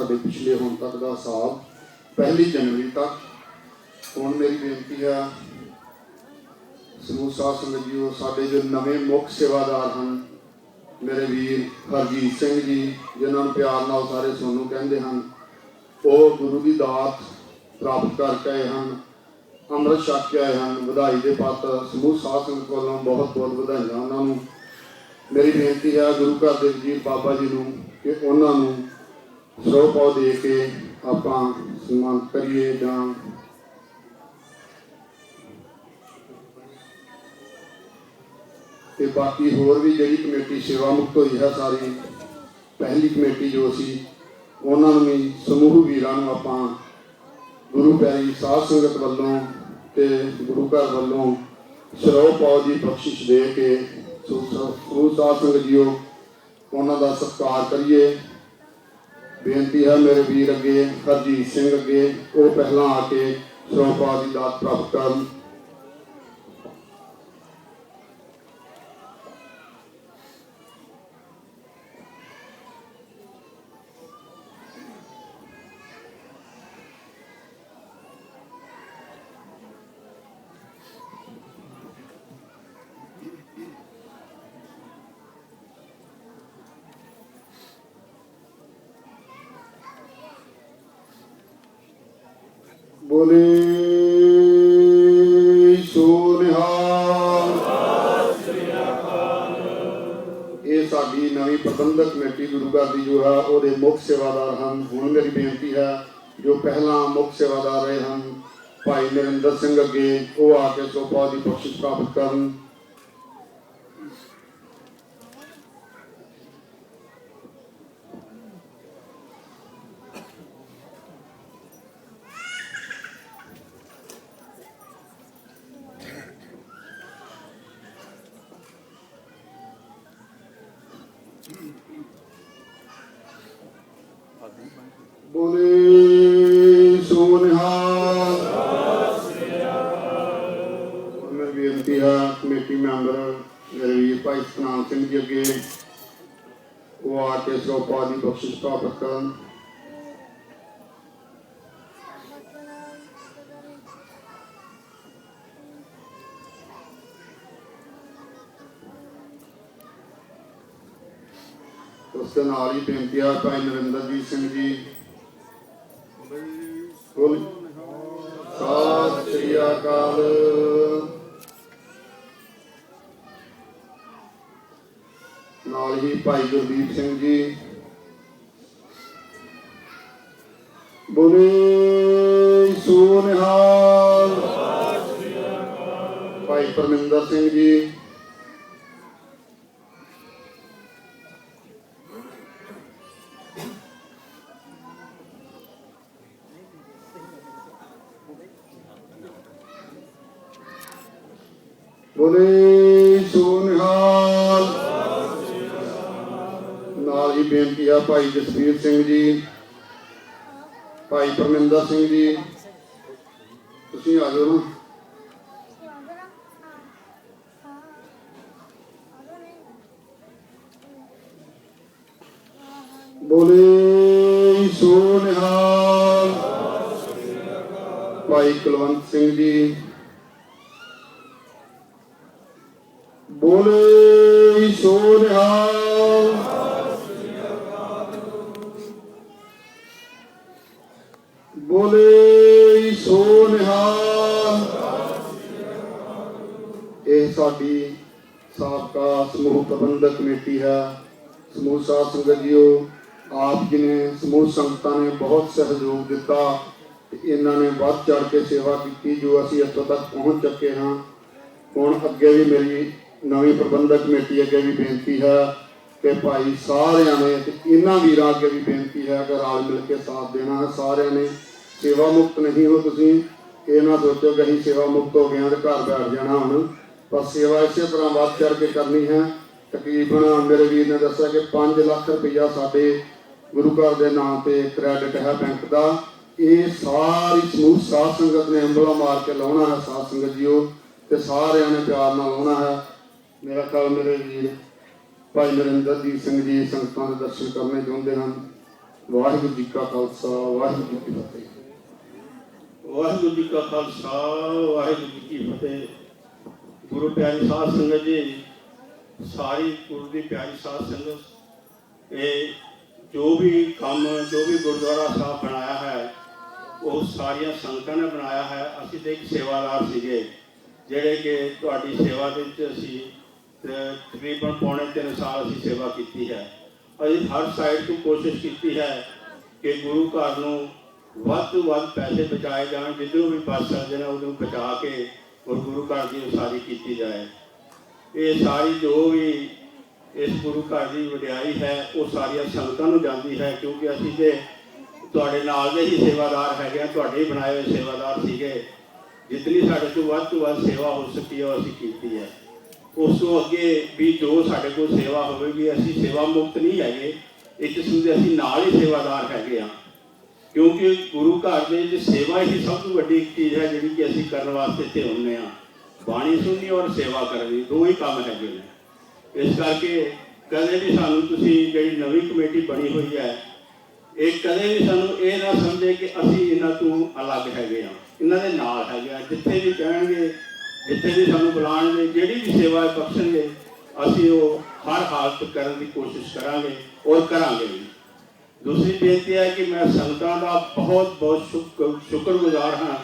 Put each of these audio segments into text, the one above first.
ਸਾਡੇ ਪਿਛਲੇ ਹੁਣ ਤੱਕ ਦਾ ਹਿਸਾਬ ਪਹਿਲੀ ਜਨਵਰੀ ਤੱਕ। ਹੁਣ ਮੇਰੀ ਬੇਨਤੀ ਹੈ ਸਮੂਹ ਸਾਧ ਸੰਗਤ ਜੀਓ, ਸਾਡੇ ਜੋ ਨਵੇਂ ਮੁੱਖ ਸੇਵਾਦਾਰ ਹਨ, ਮੇਰੇ ਵੀਰ ਹਰਜੀਤ ਸਿੰਘ ਜੀ, ਜਿਨ੍ਹਾਂ ਨੂੰ ਪਿਆਰ ਨਾਲ ਸਾਰੇ ਸੋਨੂੰ ਕਹਿੰਦੇ ਹਨ, ਉਹ ਗੁਰੂ ਦੀ ਦਾਤ ਪ੍ਰਾਪਤ ਕਰਕੇ ਆਏ ਹਨ, ਅੰਮ੍ਰਿਤ ਛਕ ਕੇ ਆਏ ਹਨ, ਵਧਾਈ ਦੇ ਪਾਤਰ ਸਮੂਹ ਸਾਧ ਸੰਗਤ ਵੱਲੋਂ ਬਹੁਤ ਬਹੁਤ ਵਧਾਈਆਂ ਉਹਨਾਂ ਨੂੰ। ਮੇਰੀ ਬੇਨਤੀ ਹੈ ਗੁਰੂ ਘਰ ਦੇ ਵਜ਼ੀਰ ਬਾਬਾ ਜੀ ਨੂੰ ਕਿ ਉਹਨਾਂ ਨੂੰ ਸਰੋਹ ਪਾਉ ਦੇ ਕੇ ਆਪਾਂ ਸਨਮਾਨ ਕਰੀਏ ਜਾਂ ਤੇ ਬਾਕੀ ਹੋਰ ਵੀ ਜਿਹੜੀ ਕਮੇਟੀ ਸੇਵਾ ਮੁਕਤ ਹੋਈ ਹੈ ਸਾਰੀ, ਪਹਿਲੀ ਕਮੇਟੀ ਜੋ ਸੀ, ਉਹਨਾਂ ਨੂੰ ਵੀ ਸਮੂਹ ਵੀਰਾਂ ਨੂੰ ਆਪਾਂ ਗੁਰੂ ਪਿਆਰੀ ਸਾਧ ਸੰਗਤ ਵੱਲੋਂ ਤੇ ਗੁਰੂ ਘਰ ਵੱਲੋਂ ਸਰੋਹ ਪਾਉ ਦੀ ਬਖਸ਼ਿਸ਼ ਦੇ ਕੇ ਸੋ ਸੋ ਸਾਧ ਸੰਗਤ ਜੀਓ, ਉਹਨਾਂ ਦਾ ਸਤਿਕਾਰ ਕਰੀਏ। ਬੇਨਤੀ ਹੈ, ਮੇਰੇ ਵੀਰ ਅੱਗੇ ਹਰਜੀਤ ਸਿੰਘ ਅੱਗੇ, ਉਹ ਪਹਿਲਾਂ ਆ ਕੇ ਸਰੋਹ ਦੀ ਦਾਤ ਪ੍ਰਾਪਤ ਕਰਨ। ਬੋਲੇ, ਸੋ ਨਿਹਾਲ। ਇਹ ਸਾਡੀ ਨਵੀਂ ਪ੍ਰਬੰਧਕ ਕਮੇਟੀ ਗੁਰੂ ਘਰ ਦੀ ਜੋ ਹੈ, ਉਹਦੇ ਮੁੱਖ ਸੇਵਾਦਾਰ ਹਨ। ਹੁਣ ਮੇਰੀ ਬੇਨਤੀ ਹੈ, ਜੋ ਪਹਿਲਾਂ ਮੁੱਖ ਸੇਵਾਦਾਰ ਰਹੇ ਹਨ, ਭਾਈ ਨਰਿੰਦਰ ਸਿੰਘ ਅੱਗੇ, ਉਹ ਆ ਕੇ ਸੋਪਾ ਦੀ ਬਖਸ਼ਿਸ਼ ਪ੍ਰਾਪਤ ਕਰਨ ਬੋਲੇ ਸੋ ਨਿਹਾਲ ਮੇਰੀ ਬੇਨਤੀ ਹੈ ਕਮੇਟੀ ਮੈਂਬਰ ਮੇਰੇ ਵੀਰ ਭਾਈ ਸਤਨਾਮ ਸਿੰਘ ਜੀ ਅੱਗੇ ਉਹ ਆ ਕੇ ਸੋਪਾ ਦੀ ਬਖਸ਼ਿਸ਼ ਪ੍ਰਾਪਤ ਕਰਨ ਉਸ ਦੇ ਨਾਲ ਹੀ ਬੇਨਤੀ ਹੈ ਭਾਈ ਨਰਿੰਦਰਜੀਤ ਸਿੰਘ ਜੀ ਬੋਲ ਸਤਿ ਸ੍ਰੀ ਅਕਾਲ ਨਾਲ ਭਾਈ ਗੁਰਦੀਪ ਸਿੰਘ ਜੀ। ਬੋਲੇ ਸੋ ਨਿਹਾਲ ਭਾਈ ਪਰਮਿੰਦਰ ਸਿੰਘ ਜੀ। ਬੋਲੇ ਬੇਨਤੀ ਆ ਭਾਈ ਜਸਵੀਰ ਸਿੰਘ ਜੀ, ਭਾਈ ਪਰਮਿੰਦਰ ਸਿੰਘ ਜੀ। ਤੁਸੀਂ ਆ ਜਾਓ ਬੋਲੇ ਸੋ ਨਿਹਾਲ। ਭਾਈ ਕੁਲਵੰਤ ਸਿੰਘ ਜੀ। ਬੋਲੇ ਸੋ ਨਿਹਾਲ। ਸਾਡੀ ਸਾਬਕਾ ਸਮੂਹ ਪ੍ਰਬੰਧਕ ਕਮੇਟੀ ਹੈ। ਸਮੂਹ ਸਾਧ ਸੰਗਤ ਜੀਓ, ਆਪ ਜੀ ਨੇ ਸਮੂਹ ਸੰਗਤਾਂ ਨੇ ਬਹੁਤ ਸਹਿਯੋਗ ਦਿੱਤਾ ਤੇ ਇਹਨਾਂ ਨੇ ਵੱਧ ਚੜ ਕੇ ਸੇਵਾ ਕੀਤੀ ਜੋ ਅਸੀਂ ਇੱਥੋਂ ਤੱਕ ਪਹੁੰਚ ਚੁੱਕੇ ਹਾਂ। ਹੁਣ ਅੱਗੇ ਵੀ ਮੇਰੀ ਨਵੀਂ ਪ੍ਰਬੰਧਕ ਕਮੇਟੀ ਅੱਗੇ ਵੀ ਬੇਨਤੀ ਹੈ ਕਿ ਭਾਈ ਸਾਰਿਆਂ ਨੇ ਤੇ ਇਹਨਾਂ ਵੀਰਾਂ ਅੱਗੇ ਵੀ ਬੇਨਤੀ ਹੈ ਕਿ ਰਲ ਮਿਲ ਕੇ ਸਾਥ ਦੇਣਾ ਹੈ, ਸਾਰਿਆਂ ਨੇ ਸੇਵਾ ਮੁਕਤ ਨਹੀਂ ਹੋ ਤੁਸੀਂ, ਇਹ ਨਾ ਸੋਚੋ ਕਿ ਅਸੀਂ ਸੇਵਾ ਮੁਕਤ ਹੋ ਗਏ ਹਾਂ ਤੇ ਘਰ ਬੈਠ ਜਾਣਾ ਹੁਣ। ਪਰ ਸੇਵਾ ਇਸੇ ਤਰ੍ਹਾਂ ਵੱਧ ਚੜ ਕੇ ਕਰਨੀ ਹੈ। ਤਕਰੀਬਨ ਮੇਰੇ ਵੀਰ ਨੇ ਦੱਸਿਆ ਕਿ 5 ਲੱਖ ਰੁਪਈਆ ਸਾਡੇ ਗੁਰੂ ਘਰ ਦੇ ਨਾਮ ਤੇ ਕ੍ਰੈਡਿਟ ਹੈ ਬੈਂਕ ਦਾ। ਇਹ ਸਾਰੀ ਸਮੂਹ ਸਾਧ ਸੰਗਤ ਨੇ ਅੰਬਲਾ ਮਾਰ ਕੇ ਲਾਉਣਾ ਹੈ ਸਾਧ ਸੰਗਤ ਜੀਓ ਤੇ ਸਾਰਿਆਂ ਨੇ ਪਿਆਰ ਨਾਲ ਲਾਉਣਾ ਹੈ। ਮੇਰਾ ਖਿਆਲ ਮੇਰੇ ਵੀਰ ਭਾਈ ਨਰਿੰਦਰਜੀਤ ਸਿੰਘ ਜੀ ਸੰਗਤਾਂ ਦੇ ਦਰਸ਼ਨ ਕਰਨੇ ਚਾਹੁੰਦੇ ਹਨ। ਵਾਹਿਗੁਰੂ ਜੀ ਕਾ ਖਾਲਸਾ, ਵਾਹਿਗੁਰੂ ਜੀ ਕੀ ਫਤਿਹ। ਵਾਹਿਗੁਰੂ ਜੀ ਕਾ ਖਾਲਸਾ, ਵਾਹਿਗੁਰੂ ਜੀ ਕੀ ਫਤਿਹ। ਗੁਰੂ ਪਿਆਰੀ ਸਾਧ ਸੰਗਤ ਜੀ, ਸਾਰੀ ਗੁਰੂ ਦੀ ਪਿਆਰੀ ਸਾਧ ਸੰਗਤ, ਇਹ ਜੋ ਵੀ ਕੰਮ, ਜੋ ਵੀ ਗੁਰਦੁਆਰਾ ਸਾਹਿਬ ਬਣਾਇਆ ਹੈ, ਉਹ ਸਾਰੀਆਂ ਸੰਗਤਾਂ ਨੇ ਬਣਾਇਆ ਹੈ। ਅਸੀਂ ਤੇ ਇੱਕ ਸੇਵਾਦਾਰ ਸੀਗੇ, ਜਿਹੜੇ ਕਿ ਤੁਹਾਡੀ ਸੇਵਾ ਦੇ ਵਿੱਚ ਅਸੀਂ ਤਕਰੀਬਨ ਪੌਣੇ 3 ਸਾਲ ਅਸੀਂ ਸੇਵਾ ਕੀਤੀ ਹੈ। ਅਸੀਂ ਹਰ ਸਾਈਡ ਤੋਂ ਕੋਸ਼ਿਸ਼ ਕੀਤੀ ਹੈ ਕਿ ਗੁਰੂ ਘਰ ਨੂੰ ਵੱਧ ਤੋਂ ਵੱਧ ਪੈਸੇ ਬਚਾਏ ਜਾਣ ਜਿੱਦੋਂ ਵੀ ਬਚ ਸਕਦੇ ਨੇ, ਉਹਨੂੰ ਬਚਾ ਕੇ ਔਰ ਗੁਰੂ ਘਰ ਦੀ ਉਸਾਰੀ ਕੀਤੀ ਜਾਏ। ਇਹ ਸਾਰੀ ਜੋ ਵੀ ਇਸ ਗੁਰੂ ਘਰ ਦੀ ਵਡਿਆਈ ਹੈ, ਉਹ ਸਾਰੀਆਂ ਸੰਗਤਾਂ ਨੂੰ ਜਾਂਦੀ ਹੈ, ਕਿਉਂਕਿ ਅਸੀਂ ਤੇ ਤੁਹਾਡੇ ਨਾਲ ਦੇ ਹੀ ਸੇਵਾਦਾਰ ਹੈਗੇ ਆ ਤੁਹਾਡੇ ਹੀ ਬਣਾਏ ਹੋਏ ਸੇਵਾਦਾਰ ਸੀਗੇ। ਜਿਤਨੀ ਸਾਡੇ ਤੋਂ ਵੱਧ ਤੋਂ ਵੱਧ ਸੇਵਾ ਹੋ ਸਕੀ ਹੈ ਉਹ ਅਸੀਂ ਕੀਤੀ ਹੈ। ਉਸ ਤੋਂ ਅੱਗੇ ਵੀ ਜੋ ਸਾਡੇ ਕੋਲ ਸੇਵਾ ਹੋਵੇਗੀ, ਅਸੀਂ ਸੇਵਾ ਮੁਕਤ ਨਹੀਂ ਹੈਗੇ। ਇੱਕ ਕਿਸਮ ਦੇ ਅਸੀਂ ਨਾਲ ਹੀ ਸੇਵਾਦਾਰ ਹੈਗੇ ਆ ਕਿਉਂਕਿ ਗੁਰੂ ਘਰ ਦੇ ਵਿੱਚ ਸੇਵਾ ਹੀ ਸਭ ਤੋਂ ਵੱਡੀ ਚੀਜ਼ ਹੈ, ਜਿਹੜੀ ਕਿ ਅਸੀਂ ਕਰਨ ਵਾਸਤੇ ਇੱਥੇ ਹੁੰਨੇ ਆ ਬਾਣੀ ਸੁਣਨੀ ਔਰ ਸੇਵਾ ਕਰਨੀ ਦੋ ਹੀ ਕੰਮ ਹੈਗੇ ਨੇ। ਇਸ ਕਰਕੇ ਕਦੇ ਵੀ ਸਾਨੂੰ ਤੁਸੀਂ ਜਿਹੜੀ ਨਵੀਂ ਕਮੇਟੀ ਬਣੀ ਹੋਈ ਹੈ, ਇਹ ਕਦੇ ਵੀ ਸਾਨੂੰ ਇਹ ਨਾ ਸਮਝੇ ਕਿ ਅਸੀਂ ਇਹਨਾਂ ਤੋਂ ਅਲੱਗ ਹੈਗੇ ਆ ਇਹਨਾਂ ਦੇ ਨਾਲ ਹੈਗੇ ਆ ਜਿੱਥੇ ਵੀ ਕਹਿਣਗੇ ਜਿੱਥੇ ਵੀ ਸਾਨੂੰ ਬੁਲਾਣਗੇ, ਜਿਹੜੀ ਵੀ ਸੇਵਾ ਬਖਸ਼ਣਗੇ, ਅਸੀਂ ਉਹ ਹਰ ਹਾਲਤ ਕਰਨ ਦੀ ਕੋਸ਼ਿਸ਼ ਕਰਾਂਗੇ ਔਰ ਕਰਾਂਗੇ ਵੀ। ਦੂਸਰੀ ਬੇਨਤੀ ਹੈ ਕਿ ਮੈਂ ਸੰਗਤਾਂ ਦਾ ਬਹੁਤ ਬਹੁਤ ਸ਼ੁਕਰ ਸ਼ੁਕਰਗੁਜ਼ਾਰ ਹਾਂ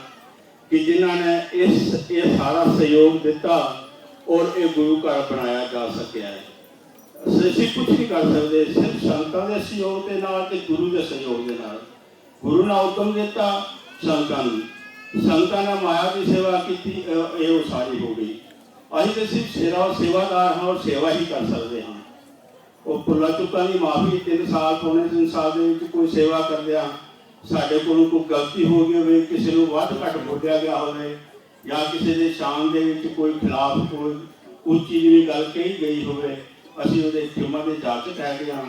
ਕਿ ਜਿਨ੍ਹਾਂ ਨੇ ਇਸ, ਇਹ ਸਾਰਾ ਸਹਿਯੋਗ ਦਿੱਤਾ ਔਰ ਇਹ ਗੁਰੂ ਘਰ ਬਣਾਇਆ ਜਾ ਸਕਿਆ ਹੈ। ਅਸੀਂ ਕੁਝ ਨਹੀਂ ਕਰ ਸਕਦੇ, ਸਿਰਫ ਸੰਗਤਾਂ ਦੇ ਸਹਿਯੋਗ ਦੇ ਨਾਲ ਤੇ ਗੁਰੂ ਦੇ ਸਹਿਯੋਗ ਦੇ ਨਾਲ। ਗੁਰੂ ਨੇ ਹੁਕਮ ਦਿੱਤਾ ਸੰਗਤਾਂ ਨੂੰ। ਸੰਗਤਾਂ ਨੇ ਮਾਇਆ ਦੀ ਸੇਵਾ ਕੀਤੀ ਇਹ ਉਹ ਸਾਰੀ ਹੋ ਗਈ। ਅਸੀਂ ਤੇ ਸਿਰਫ ਸੇਵਾ, ਸੇਵਾਦਾਰ ਹਾਂ ਔਰ ਸੇਵਾ ਹੀ ਕਰ ਸਕਦੇ ਹਾਂ। ਉਹ ਭੁੱਲਾਂ ਚੁੱਕਾਂ ਦੀ ਮਾਫੀ 3 ਸਾਲ ਪੌਣੇ ਤਿੰਨ ਸਾਲ ਦੇ ਵਿੱਚ ਕੋਈ ਸੇਵਾ ਕਰਦਿਆਂ ਸਾਡੇ ਕੋਲੋਂ ਕੋਈ ਗਲਤੀ ਹੋ ਗਈ ਹੋਵੇ, ਕਿਸੇ ਨੂੰ ਵੱਧ ਘੱਟ ਬੋਲਿਆ ਗਿਆ ਹੋਵੇ ਜਾਂ ਕਿਸੇ ਦੇ ਸ਼ਾਨ ਦੇ ਵਿੱਚ ਕੋਈ ਖਿਲਾਫ ਕੋਈ ਉੱਚੀ ਜਿਹੀ ਗੱਲ ਕਹੀ ਗਈ ਹੋਵੇ, ਅਸੀਂ ਉਹਦੇ ਖਿਮਾ ਦੇ ਜਾਚਕ ਗਏ ਹਾਂ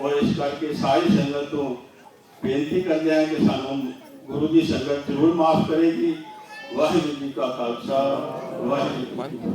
ਔਰ ਇਸ ਕਰਕੇ ਸਾਰੀ ਸੰਗਤ ਤੋਂ ਬੇਨਤੀ ਕਰਦੇ ਹਾਂ ਕਿ ਸਾਨੂੰ ਗੁਰੂ ਦੀ ਸੰਗਤ ਜ਼ਰੂਰ ਮਾਫ ਕਰੇਗੀ। ਵਾਹਿਗੁਰੂ ਜੀ ਕਾ ਖਾਲਸਾ, ਵਾਹਿਗੁਰੂ